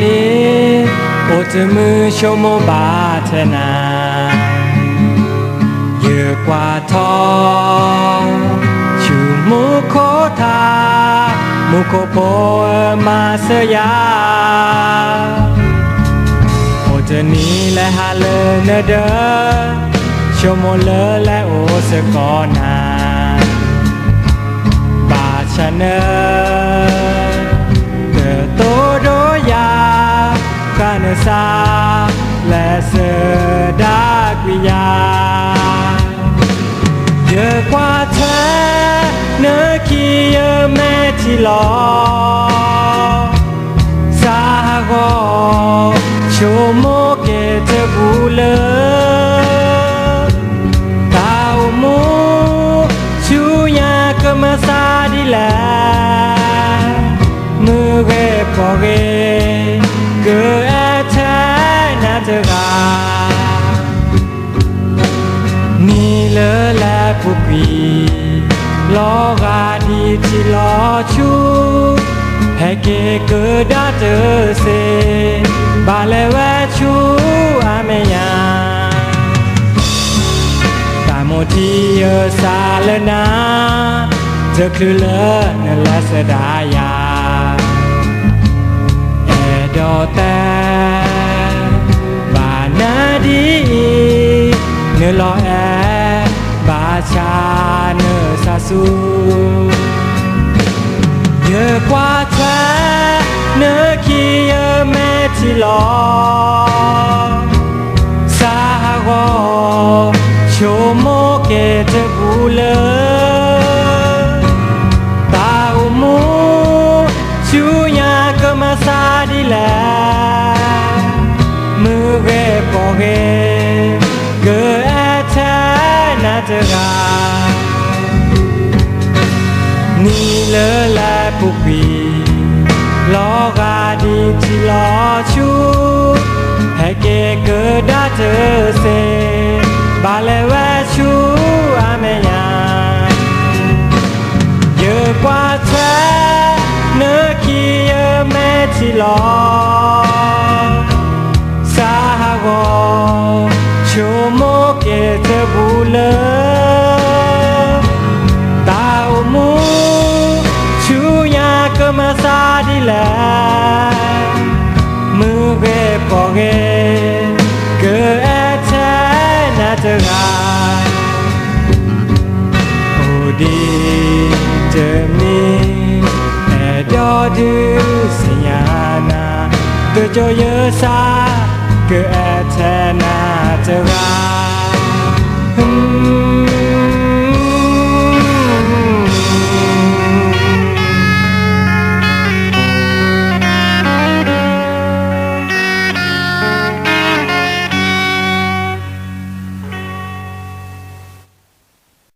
li o te mu sho mo ba te na ye kwa to chu mu ko ta mu ko po ma se ya o te ni le ha le ne de sho mo le le o se ko na ba cha ne สาและเสดักวิญญาณเยอะกว่าแท้เนื้อขี้เยอะแม่ที่หลอสาหอชูโมเกเธอบูเลตามูชูยากมาซาดีแลมือเกพอเก ทุกวีล้อกาดีที่ล้อชูให้เกเกิดาเจอเซ บาเลแวชูอาเมยาตามโมทีเอซาเลนาเธอคือเลนและสดายาเอดอแต่บานาดีเนื้อลอแอ Jesus. นี่เลอแลปุกปีล้อกาดีที่ล้อชูแฮเกเกิดดาเธอเซ บาเลแวชูอเมยาเยอะกว่าแท้เนื้อขี้เยอะแม่ที่ล้อสาหกอชูโมเกเธบูเ light move it for it good at time not to hide oh dear to me adore you siana to joy your side good at time not to hide hmm